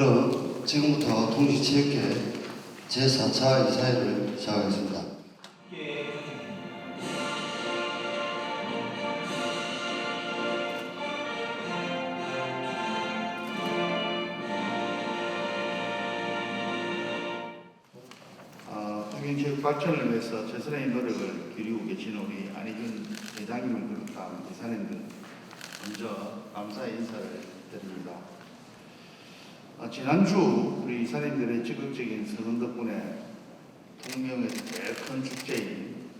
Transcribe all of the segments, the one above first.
그럼 지금부터 동시체육회 제4차 이사회를 시작하겠습니다. 어, 통영체육 발전을 위해서 최선의 노력을 기울이고 계신 우리 안희준 회장님을 비롯한 이사님들 먼저 감사의 인사를 드립니다. 어, 지난주 우리 이사님들의 적극적인 선언 덕분에 통영에서 제일 큰 축제인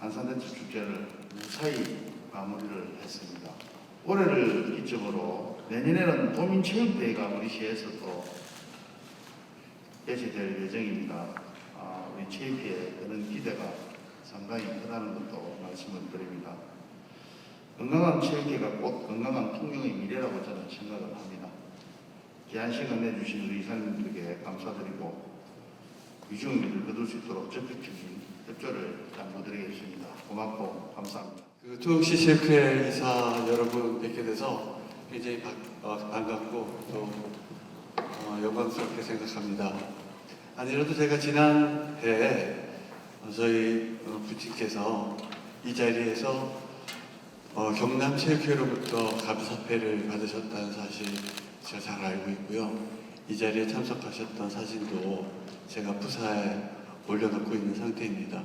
한산대첩 축제를 무사히 마무리를 했습니다. 올해를 기점으로 내년에는 도민체육대회가 우리 시에서 또 개최될 예정입니다. 아, 우리 체육회에 그런 기대가 상당히 크다는 것도 말씀을 드립니다. 건강한 체육회가 곧 건강한 통영의 미래라고 저는 생각을 합니다. 귀한 시간 내주신 우리 이사님들에게 감사드리고 위중의미를 거둘 수 있도록 적극적인 협조를 당부드리겠습니다. 고맙고 감사합니다. 그 통영시 체육회 이사 여러분 뵙게 돼서 굉장히 바- 어, 반갑고 또 어, 영광스럽게 생각합니다. 아니라도 제가 지난해 어, 저희 어, 부친께서 이 자리에서 어, 경남 체육회로부터 감사패를 받으셨다는 사실 제가 잘 알고 있고요. 이 자리에 참석하셨던 사진도 제가 부사에 올려놓고 있는 상태입니다.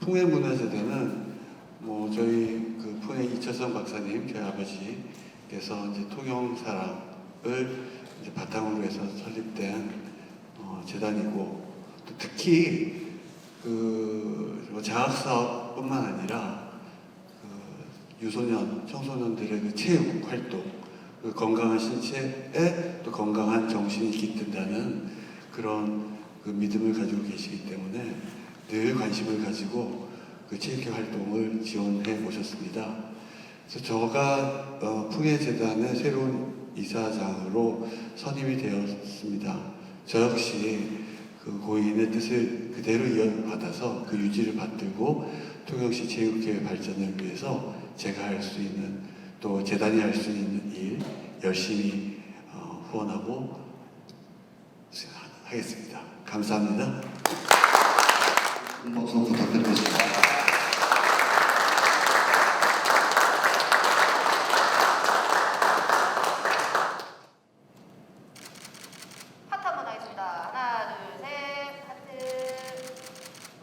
풍해 문화재단은 뭐 저희 그 풍해 이철성 박사님 저희 아버지께서 이제 통영 사랑을 이제 바탕으로 해서 설립된 어, 재단이고 또 특히 그뭐 장학 사업뿐만 아니라 그 유소년 청소년들의 그 체육 활동 그 건강한 신체에 또 건강한 정신이 깃든다는 그런 그 믿음을 가지고 계시기 때문에 늘 관심을 가지고 그 체육회 활동을 지원해 오셨습니다. 그래서 저가 어, 풍해재단의 새로운 이사장으로 선임이 되었습니다. 저 역시 그 고인의 뜻을 그대로 이어받아서 그 유지를 받들고 통영시 체육회 발전을 위해서 제가 할 수 있는 또 재단이 할 수 있는 일 열심히 어, 후원하고 하겠습니다. 감사합니다. 큰 박수 부탁드리겠습니다. 하트 한번 하겠습니다. 하나, 둘, 셋. 하트.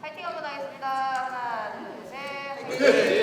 파이팅 한번 하겠습니다. 하나, 둘, 셋.